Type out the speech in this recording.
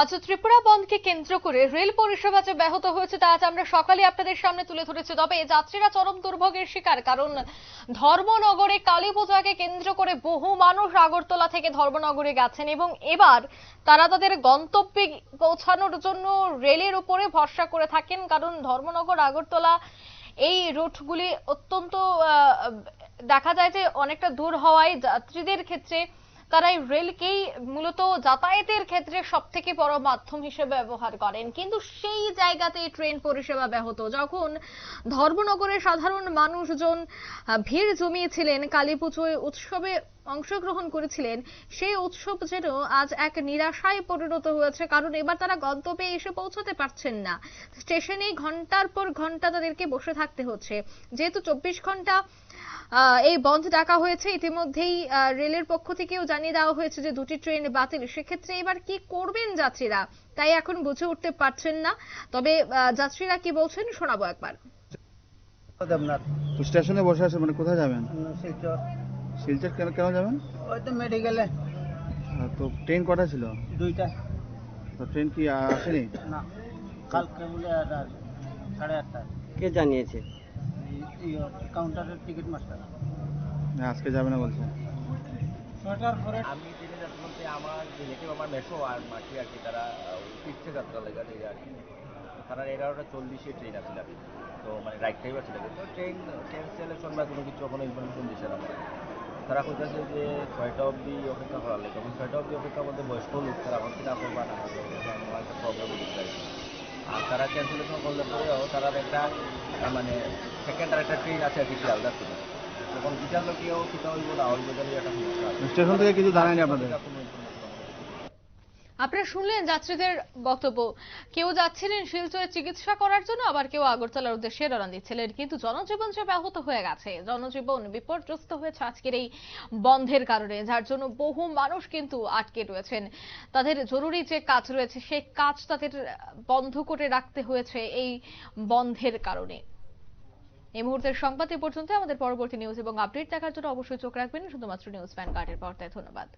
আজ ত্রিপুরা বন্ধকে কেন্দ্র করে রেল পরিষেবা যে ব্যাহত হয়েছে তা আজ আমরা সকালে আপনাদের সামনে তুলে ধরেছি। তবে যাত্রীরা চরম দুর্ভোগের শিকার, কারণ ধর্মনগরে কালী পূজাকে কেন্দ্র করে বহু মানুষ আগরতলা থেকে ধর্মনগরে গেছেন এবং এবার তারা তাদের গন্তব্যে পৌঁছানোর জন্য রেলের উপরে ভরসা করে থাকেন, কারণ ধর্মনগর, আগরতলা এই রুটগুলি অত্যন্ত দেখা যায় যে অনেকটা দূর হওয়ায় যাত্রীদের ক্ষেত্রে তারা এই রেলকেই মূলত যাতায়াতের ক্ষেত্রে সব থেকে বড় মাধ্যম হিসেবে ব্যবহার করেন। কিন্তু সেই জায়গাতে ট্রেন পরিষেবা ব্যাহত। যখন ধর্মনগরের সাধারণ মানুষজন ভিড় জমিয়েছিলেন কালী পুজোয় উৎসবে অংশগ্রহণ করেছিলেন। সেই উৎসব যেন আজ এক নিরাশায় পরিণত হয়েছে কারণ এবার তারা গন্তব্যে এসে পৌঁছতে পারছেন না। স্টেশনে ঘণ্টার পর ঘণ্টা তাদেরকে বসে থাকতে হচ্ছে। যেহেতু চব্বিশ ঘণ্টা আহ, এই বন্ধ ডাকা হয়েছে ইতিমধ্যেই আহ, রেলের পক্ষ থেকেও জানিয়ে দেওয়া হয়েছে যে দুটি ট্রেন বাতিল। সেক্ষেত্রে এবার কি করবেন যাত্রীরা? তাই এখন বুঝে উঠতে পারছেন না। তবে আহ, যাত্রীরা কি বলছেন শোনাবো একবার। স্টেশনে বসে আছেন মানে কোথায় যাবেন? শিলচর কেন কেন যাবেন? ওই তো মেডিকেলে আহ, তো ট্রেন কটা ছিল? দুইটা। তো ট্রেন কি আসেনি? না কালকে বলে সাড়ে আটটা কে জানিয়েছে? কাউন্টারের টিকিট মাস্টার না, আজকে যাবে না বলছে। ছটার পরে আমি ট্রেনে যাত্রা বলতে আমার রিলেটিভ আমার মেসো আর মাসি আর কি তারা ফিরছে যাত্রা লেগে আর কি। তারা এগারোটা চল্লিশে ট্রেন আসলে তো মানে রাইট টাইম আসলে তো ট্রেন কোনো কিছু কোনো ইনফরমেশন দিচ্ছে না তারা কইতেছে যে ছয়টা অবধি অপেক্ষা করার লাগে। তখন ছয়টা অবধি অপেক্ষা মধ্যে বয়স্ক লোক তারা আমার কিনা করবা না আমার একটা প্রবলেম হতে আর তারা ক্যান্সেলেশন করলে পরেও তারা একটা মানে সেকেন্ড আর একটা ট্রেন আছে কি শিয়ালদার তখন বিচার লোকেও কিনা হইব না হইব একটা সমস্যা স্টেশন থেকে কিছু জানায়নি আপনাদের? আপনারা শুনলেন যাত্রীদের বক্তব্য। কেউ যাচ্ছিলেন শিলচরে চিকিৎসা করার জন্য, আবার কেউ আগরতলার উদ্দেশ্যে রওনা দিচ্ছিলেন। কিন্তু জনজীবন যে ব্যাহত হয়ে গেছে, জনজীবন বিপর্যস্ত হয়েছে আজকের এই বন্ধের কারণে, যার জন্য বহু মানুষ কিন্তু আটকে রয়েছেন। তাদের জরুরি যে কাজ রয়েছে, সেই কাজ তাদের বন্ধ করে রাখতে হয়েছে এই বন্ধের কারণে। এই মুহূর্তের সংবাদ এ পর্যন্ত, আমাদের পরবর্তী নিউজ এবং আপডেট দেখার জন্য অবশ্যই চোখ রাখবেন। শুধুমাত্র নিউজ ভ্যানগার্ডের পর্দায় ধন্যবাদ।